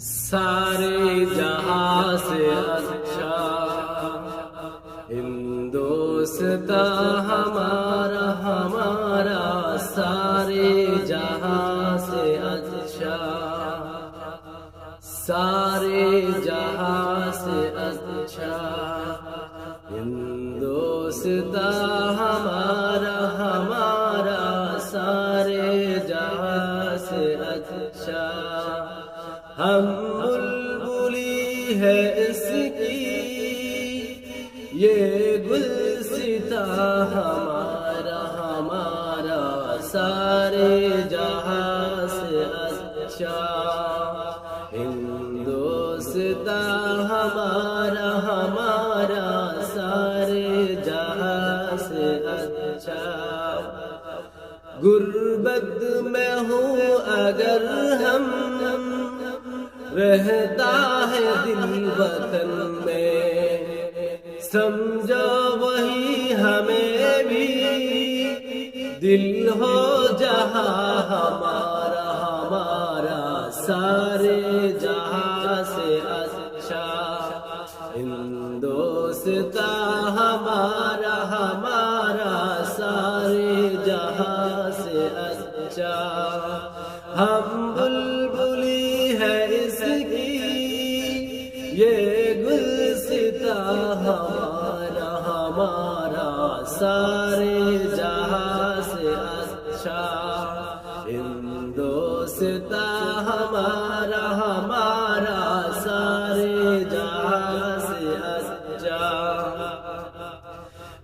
سارے جہاں سے اچھا۔ ہندوستا ہمارا ہمارا سارے جہاں سے اچھا۔ سارے جہاں سے اچھا۔ ہندوستا ہمارا ہمارا سارے جہاں سے اچھا۔ ہم بلبلی ہے اس کی۔ یہ گل ستا ہمارا ہمارا سارے جہاں سے اچھا۔ ہندوستا ہمارا ہمارا سارے جہاں سے اچھا۔ غربت میں ہوں اگر ہم رہتا ہے دل وطن میں۔ سمجھو وہی ہمیں بھی۔ دل ہو جہاں ہمارا ہمارا سارے جہاں سے اچھا۔ ہندوستا ہمارا ہمارا سارے جہاں سے اچھا۔ ہم ہمارا سارے جہاں سے اچھا ہندوستا ہمارا ہمارا سارے جہاں سے اچھا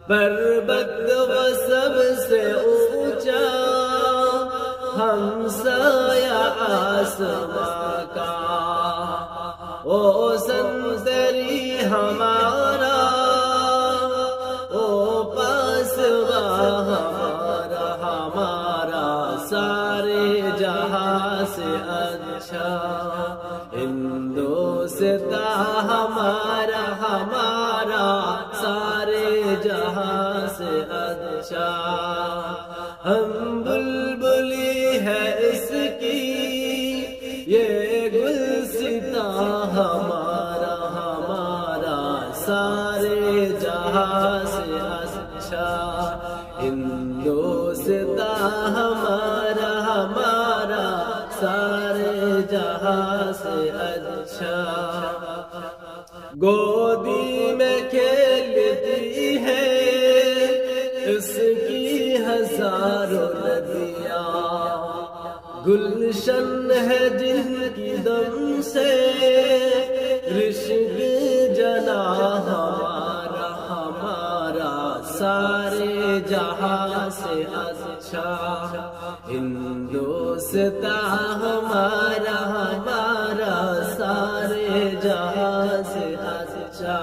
پربت و سب سے اونچا ہم سایہ آسماں کا او ہمارا سارے جہاں سے اچھا۔ ہندوستا ہمارا ہمارا سارے جہاں سے اچھا۔ ہم بلبلی ہے اس کی، یہ گل ستا ہمارا ہمارا سارے جہاں سے اچھا۔ ہندوستا ہمارا ہمارا سارے جہاں سے اچھا۔ گودی میں کھیلتی ہے، اس کی ہزاروں ندیاں۔ گلشن ہے جن کی دم سے اچھا ہندوستا ہمارا ہمارا سارے جہاں سے اچھا۔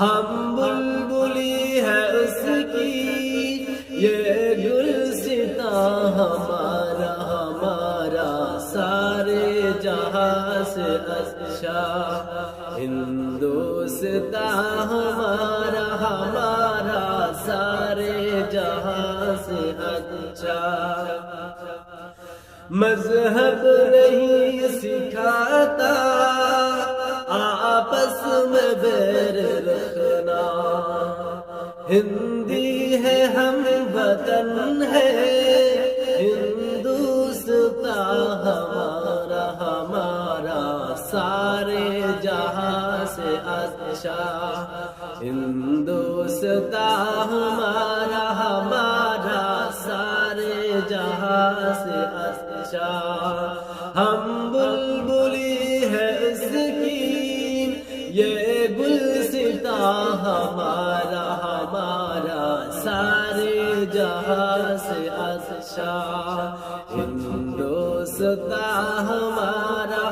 ہم بلبلی ہے اس کی، یہ گل ستا ہمارا ہمارا سارے جہاں سے اچھا۔ ہندوستا ہمارا ہمارا سے اچھا مذہب نہیں سکھاتا، آپس میں بیر رکھنا۔ ہندی ہے، ہم وطن ہے ہندوستا ہمارا ہمارا سارے جہاں سے اچھا۔ ہندوستا ہمارا ہمارا سارے جہاں سے اچھا ہم بلبلی ہے اس کی یہ گل ستا ہمارا ہمارا سارے جہاں سے اچھا ہندوستا ہمارا